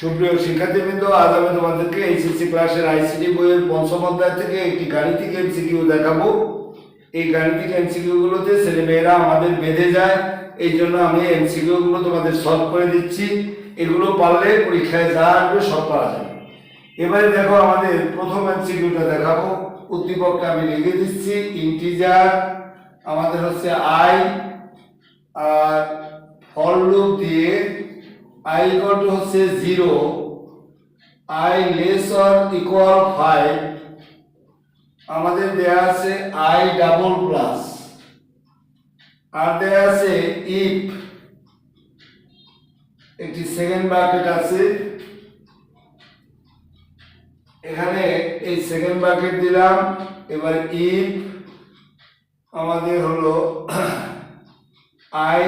সুপ্রিয় শিক্ষার্থীবৃন্দ, আজ আমি তোমাদেরকে এইচএসসি ক্লাসের আইসিডি বইয়ের পঞ্চম অধ্যায় থেকে একটি গাণিতিক এমসিকিউ দেখাবো। এই গাণিতিক এমসিকিউ গুলোতে ছেলেমেয়েরা আমাদের বেঁধে যায়, এই জন্য আমি এমসিকিউ গুলো তোমাদের সলভ করে দিচ্ছি। এগুলো পারলে পরীক্ষায় যা আসবে সব পারা যাবে। এবারে দেখো আমাদের প্রথম এমসিকিউটা দেখাবো। উদ্দীপকটা আমি লিখে দিচ্ছি ইন্টিজার আমাদের হচ্ছে আই আর ফর লুপ দিয়ে আই ইকুয়াল টু হচ্ছে zero I less or equal five আমাদের দেয়া আছে আই ডাবল প্লাস আর দেয়া আছে ইফ একটি সেকেন্ড ব্র্যাকেট আছে। এখানে এই সেকেন্ড ব্র্যাকেট দিলাম। এবার ইফ আমাদের হলো আই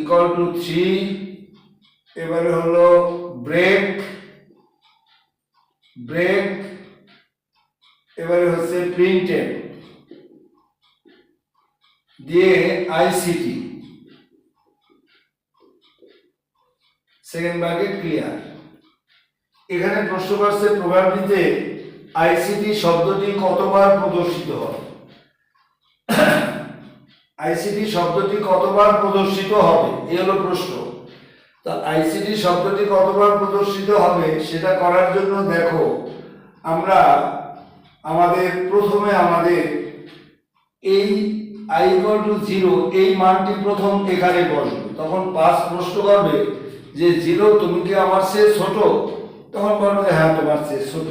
ইকুয়াল টু থ্রি এবারে হলো ব্রেক ব্রেক এবারে হচ্ছে প্রিন্টেড দিয়ে আইসিটি সেকেন্ড ব্র্যাকেট ক্লিয়ার এখানে প্রশ্ন করছে প্রোগ্রামটিতে আইসিটি শব্দটি কতবার প্রদর্শিত হয়? আইসিটি শব্দটি কতবার প্রদর্শিত হবে? এই হলো প্রশ্ন। তা আইসিটি শব্দটি কতবার প্রদর্শিত হবে সেটা করার জন্য দেখো। আমরা আমাদের প্রথমে আমাদের এই আই টু জিরো এই মানটি প্রথম এখানে বসবে। তখন পাঁচ প্রশ্ন করবে যে জিরো তুমি কি আমার চেয়ে ছোট? তখন বলবে হ্যাঁ তোমার চেয়ে ছোট।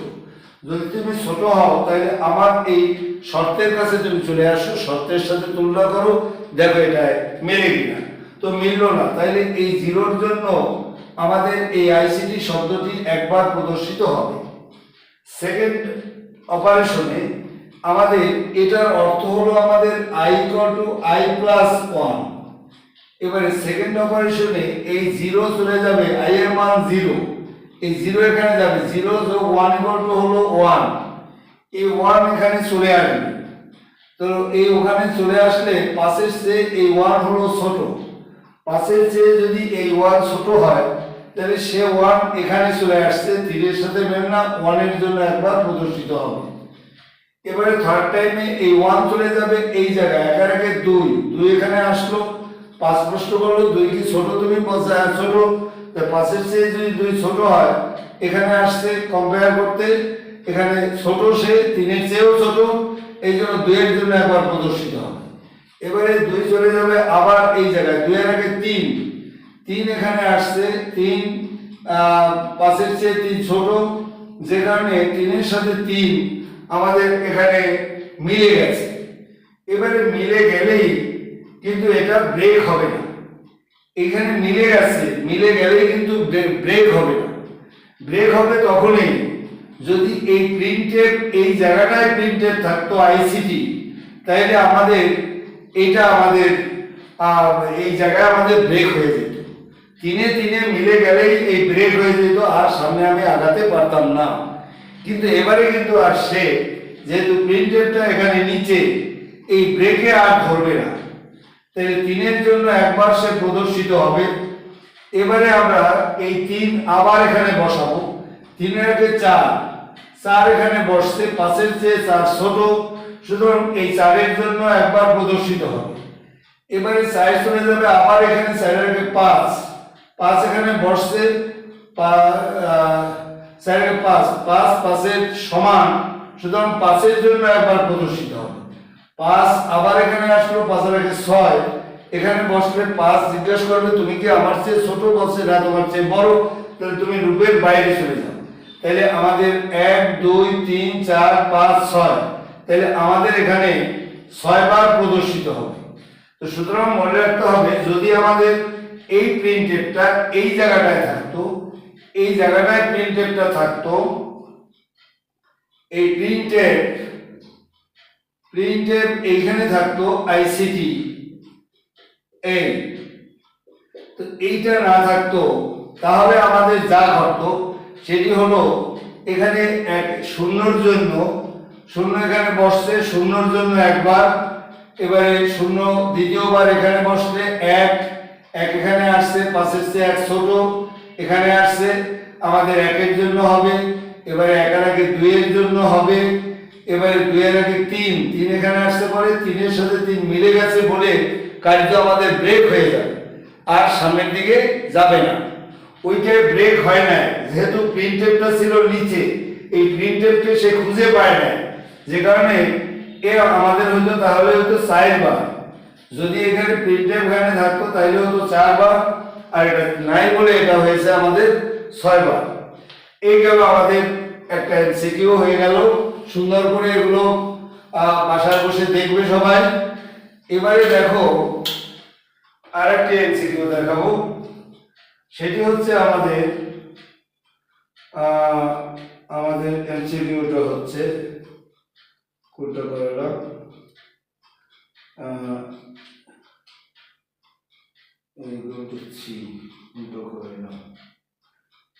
যদি তুমি ছোট হও, তাহলে আমার এই শর্তের কাছে তুমি চলে আসো, শর্তের সাথে তুলনা করো, দেখো এটা মেলে কিনা। তো মিললো না। তাইলে এই জিরোর জন্য আমাদের এই আইসিটি শব্দটি একবার প্রদর্শিত হবে। সেকেন্ড অপারেশনে আমাদের এটার অর্থ হলো আমাদের I equal to I plus one এবারে সেকেন্ড অপারেশনে এই জিরো চলে যাবে আই এর মান জিরো এই জিরো এখানে যাবে জিরো যোগ ওয়ান ইকুয়াল টু হলো ওয়ান এই ওয়ান এখানে চলে আসবে। তো এই ওখানে চলে আসলে পাশের সে এই ওয়ান হলো ছোট। পাশের চেয়ে যদি এই ওয়ান ছোট হয়, তাহলে সে ওয়ান এখানে চলে আসছে, তীরের সাথে মেল না ওয়ানের জন্য একবার প্রদর্শিত হবে। এবারে থার্ড টাইমে এই ওয়ান চলে যাবে এই জায়গায়, একের একে দুই। দুই এখানে আসলো, পাঁচ প্রশ্ন করল, দুই কি ছোট, তুমি বলছো হ্যাঁ ছোট। তা পাঁচের চেয়ে যদি দুই ছোট হয়, এখানে আসছে কম্পেয়ার করতে, এখানে ছোট সে, তিনের চেয়েও ছোট, এই জন্য দুইয়ের জন্য একবার প্রদর্শিত হবে। এবারে দুই চলে যাবে আবার এই জায়গায়। দুইয়ের আগে তিন। তিন এখানে আসছে, তিন পাঁচের চেয়ে তিন ছোট, যে কারণে তিনের সাথে তিন আমাদের এখানে মিলে গেছে। এবারে মিলে গেলেই কিন্তু এটা ব্রেক হবে না। এখানে মিলে গেছে, মিলে গেলেই কিন্তু ব্রেক হবে না। ব্রেক হবে তখনই যদি এই প্রিন্টের এই জায়গাটায় প্রিন্টের থাকতো আইসিটি তাইলে আমাদের এটা আমাদের এই জায়গায় আমাদের ব্রেক হয়ে যেত। তিনে তিনে মিলে গেলেই এই ব্রেক হয়ে যেত, আর সামনে আমি আগাতে পারতাম না। কিন্তু এবারে কিন্তু আর সে, যেহেতু প্রিন্টেডটা এখানে নিচে, এই ব্রেকে আর ধরবে না। তাহলে তিনের জন্য একবার সে প্রদর্শিত হবে। এবারে আমরা এই তিন আবার এখানে বসাবো। তিনের আগে চার চার এখানে বসছে পাশের চেয়ে চার ছোট। সুতরাং এই চারের জন্য একবার প্রদর্শিত হবে। এবারে সাইজ চলে যাবে, আবার এখানে আগে পাঁচ। পাঁচ এখানে বসছে পাঁচ। পাঁচ পাঁচের সমান। সুতরাং পাঁচের জন্য একবার প্রদর্শিত হবে। পাঁচ আবার এখানে আসলো, পাঁচের আগে ছয়। এখানে বসলে পাঁচ জিজ্ঞেস করবে, তুমি কি আমার চেয়ে ছোট বলছে না তোমার চেয়ে বড়? তাহলে তুমি রূপের বাইরে চলে যাও। তাহলে আমাদের এক, দুই, তিন, চার, পাঁচ, ছয়। তাহলে আমাদের এখানে ছয়বার প্রদর্শিত হবে। তো সুতরাং মনে রাখতে হবে, যদি আমাদের এই প্রিন্টেডটা এই জায়গাটায় থাকতো, এই জায়গাটায় প্রিন্টেডটা থাকতো, এই প্রিন্টেড প্রিন্টেড এইখানে থাকতো আইসিটি এই তো এইটা না থাকতো, তাহলে আমাদের যা ঘটতো, সেটি হলো এখানে এক শূন্যর জন্য শূন্য এখানে বসছে, শূন্যর জন্য একবার, এবারে শূন্য দ্বিতীয়বার এখানে বসলে এক এক এখানে আসছে পাশের চেয়ে এক ছোট, এখানে আসছে, আমাদের একের জন্য হবে, এবারে একের আগে দুইয়ের জন্য হবে, এবারে দুইয়ের আগে তিন তিন এখানে আসতে পারে, তিনের সাথে তিন মিলে গেছে বলে কার্য আমাদের ব্রেক হয়ে যাবে, আর সামনের দিকে যাবে না। ওইটাই ব্রেক হয় না যেহেতু প্রিন্টেপটা ছিল নিচে, এই প্রিন্টেপকে সে খুঁজে পায় না যে কারণে এ আমাদের হইতো তাহলে হতো চার বার। যদি এখানে প্রিন্টেপ এখানে থাকতো তাহলে হতো চার বার, আর এটা নাই বলে এটা হয়েছে আমাদের ছয় বার। এই গেল আমাদের একটা এমসিকিউ হয়ে গেল। সুন্দর করে এগুলো বাসায় বসে দেখবে সবাই। এবারে দেখো আর একটি এমসিকিউ দেখাবো। সেটি হচ্ছে আমাদের আমাদের এমসিকিউটা হচ্ছে কোনটা করলাম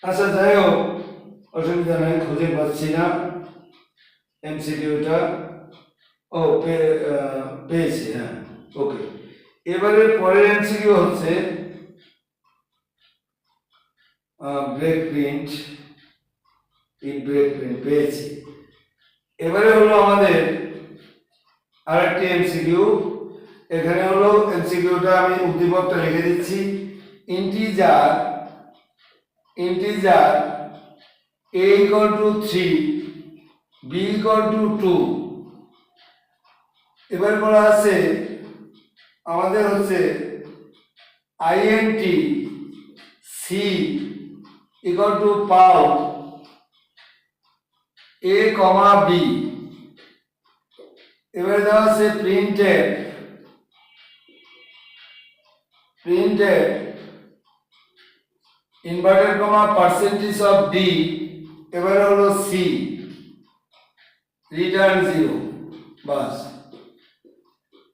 আচ্ছা যাই হোক, অসুবিধা নাই, খুঁজে পাচ্ছি না। এমসিকিউটা। ও পেয়েছি হ্যাঁ ওকে। এবারে পরের এমসিকিউ হচ্ছে ব্রেক প্রিন্ট। এই ব্রেক প্রিন্ট পেয়েছি। এবারে হলো আমাদের আরেকটি এমসিকিউ এখানে হলো এমসিকিউটা আমি উদ্দীপকটা লিখে দিচ্ছি। Integer integer a equal to 3 b equal to 2 এবার বলা আছে, আমাদের হচ্ছে int C equal to pow. A comma b. এবার দেওয়া আছে printed printed inverted comma percentage of D এবারে হলো সি রিটার্ন জিরো বাস।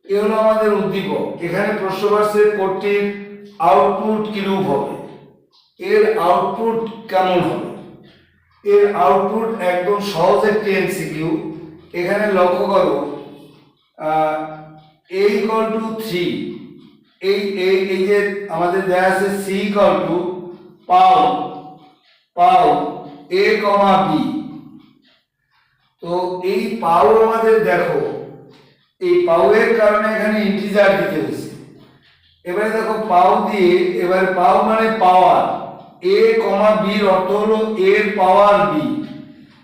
এ হলো আমাদের উদ্দীপক। এখানে প্রশ্ন আসছে কোডটির আউটপুট কিরূপ হবে? এর আউটপুট কেমন হবে? এর আউটপুট একদম সহজ একটি এমসিকিউ এখানে লক্ষ্য করো এ ইকল টু থ্রি এই এই এই যে আমাদের দেয়া আছে সি ইকল টু পাও পাও এ কমা বি তো এই পাও আমাদের দেখো, এই পাও এর কারণে এখানে ইন্টিজার দিতে হয়েছে। এবারে দেখো পাও দিয়ে, এবার পাও মানে পাওয়ার এ কমা বির অর্থ হলো এর পাওয়ার বি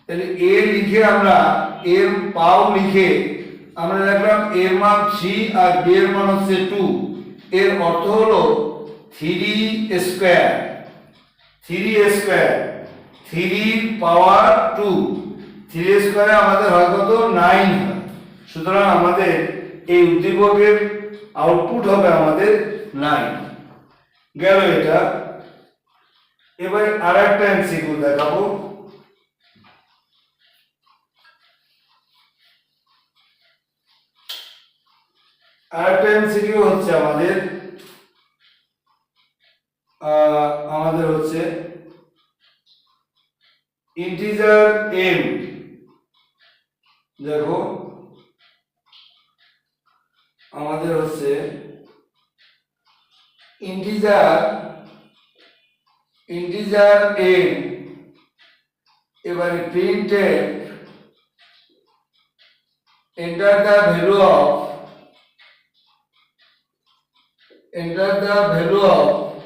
তাহলে এ লিখে আমরা এর পাও লিখে আমরা লিখলাম এর মান থ্রি আর বি এর মান হচ্ছে টু এর অর্থ হলো three square three square three power two three স্কোয়ারে আমাদের হয় কত? নাইন সুতরাং আমাদের এই উদ্দীপকের আউটপুট হবে আমাদের নাইন গেল এটা। এবার আর একটা এমসিকিউ দেখাবো। আর একটা এমসিকিউ হচ্ছে আমাদের আমাদের হচ্ছে ইন্টিজার এম দেখো, আমাদের হচ্ছে ইন্টিজার ইন্টিজার এম এবারে printed enter the value of enter the value of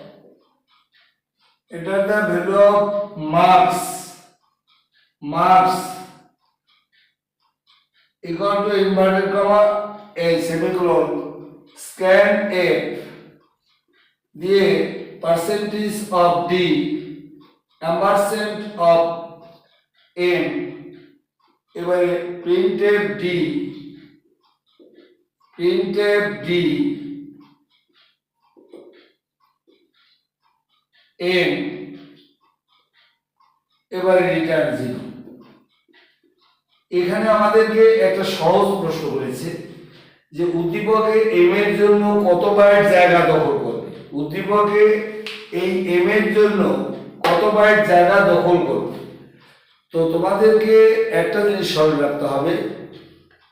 enter the value of marks marks equal to inverted comma a semicolon scan f দিয়ে percentage of d, ampersand of m এবারে printed D printed D M এবারে return zero এখানে আমাদেরকে একটা সহজ প্রশ্ন করেছে যে উদ্দীপকে এম এর জন্য কত বাইট জায়গা দখল করবে উদ্দীপকে এই এম এর জন্য কত বাইট জায়গা দখল করবে? তো তোমাদেরকে একটা জিনিস স্মরণ রাখতে হবে।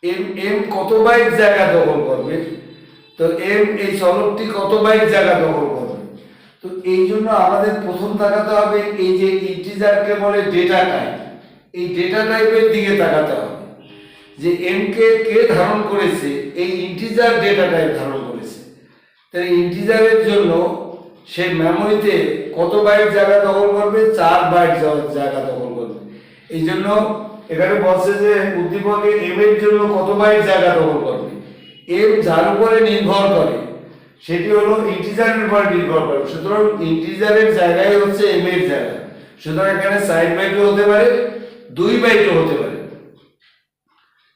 এম এম কত বাইট জায়গা দখল করবে? তো এম এই চলকটি কত বাইট জায়গা দখল করবে? তো এই জন্য আমাদের প্রথম তাকাতে হবে এই যে ইন্টিজারকে বলে ডেটা টাইপ এই ডেটা টাইপের দিকে তাকাতে হবে। যে এম কে কে ধারণ করেছে, এই ইন্টিজার ডেটা টাইপ ধারণ তাই ইন্টিজারের জন্য সে মেমোরিতে কত বাইট জায়গা দখল করবে? চার বাইট জায়গা দখল করবে। এই জন্য এখানে বলছে যে উদ্দীপকে এম এর জন্য কত বাইট জায়গা দখল করবে? এম যার উপরে নির্ভর করে, সেটি হলো ইন্টিজারের উপর নির্ভর করে। সুতরাং ইন্টিজারের জায়গায় হচ্ছে এম এর জায়গা। সুতরাং এখানে সাইড বাইটও হতে পারে, দুই বাইটও হতে পারে।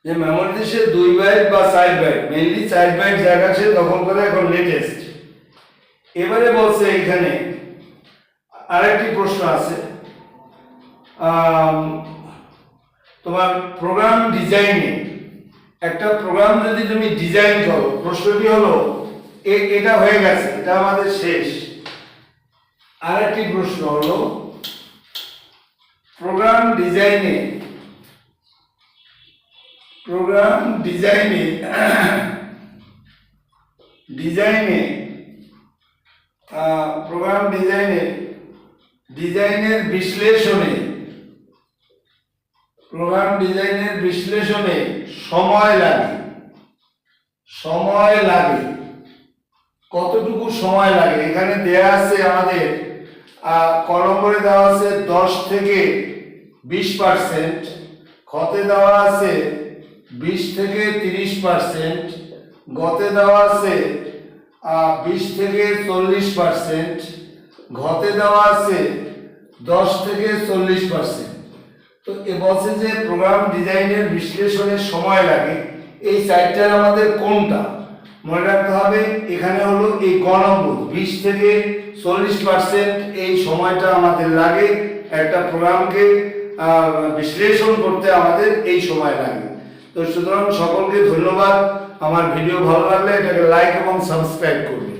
যে মেমোরিতে সে দুই বাইট বা side byte mainly side byte জায়গা সে দখল করে এখন লেটেস্ট এবারে বলছে এখানে আরেকটি প্রশ্ন আছে। তোমার প্রোগ্রাম ডিজাইনে একটা প্রোগ্রাম যদি তুমি ডিজাইন করো, প্রশ্নটি হলো এটা হয়ে গেছে, এটা আমাদের শেষ। আরেকটি প্রশ্ন হলো প্রোগ্রাম ডিজাইনে প্রোগ্রাম ডিজাইনে ডিজাইনে প্রোগ্রাম ডিজাইনে ডিজাইনের বিশ্লেষণে. প্রোগ্রাম ডিজাইনের বিশ্লেষণে সময় লাগে। সময় লাগে। কতটুকু সময় লাগে? এখানে দেয়া আছে আমাদের আহ, কলম করে দেওয়া আছে দশ থেকে বিশ পার্সেন্ট খতে দেওয়া আছে বিশ থেকে তিরিশ পার্সেন্ট, গতে দেওয়া আছে বিশ থেকে চল্লিশ পার্সেন্ট, ঘতে দেওয়া আছে, দশ থেকে চল্লিশ পার্সেন্ট। তো এ বলছে যে প্রোগ্রাম ডিজাইনের বিশ্লেষণের সময় লাগে। এই সাইটটার আমাদের কোনটা? মনে রাখতে হবে, এখানে হলো এই ক নম্বর, বিশ থেকে চল্লিশ পার্সেন্ট এই সময়টা আমাদের লাগে। একটা প্রোগ্রামকে বিশ্লেষণ করতে আমাদের এই সময় লাগে। তো সুতরাং সকলকে ধন্যবাদ। আমার ভিডিও ভালো লাগলে এটাকে লাইক এবং সাবস্ক্রাইব করবে।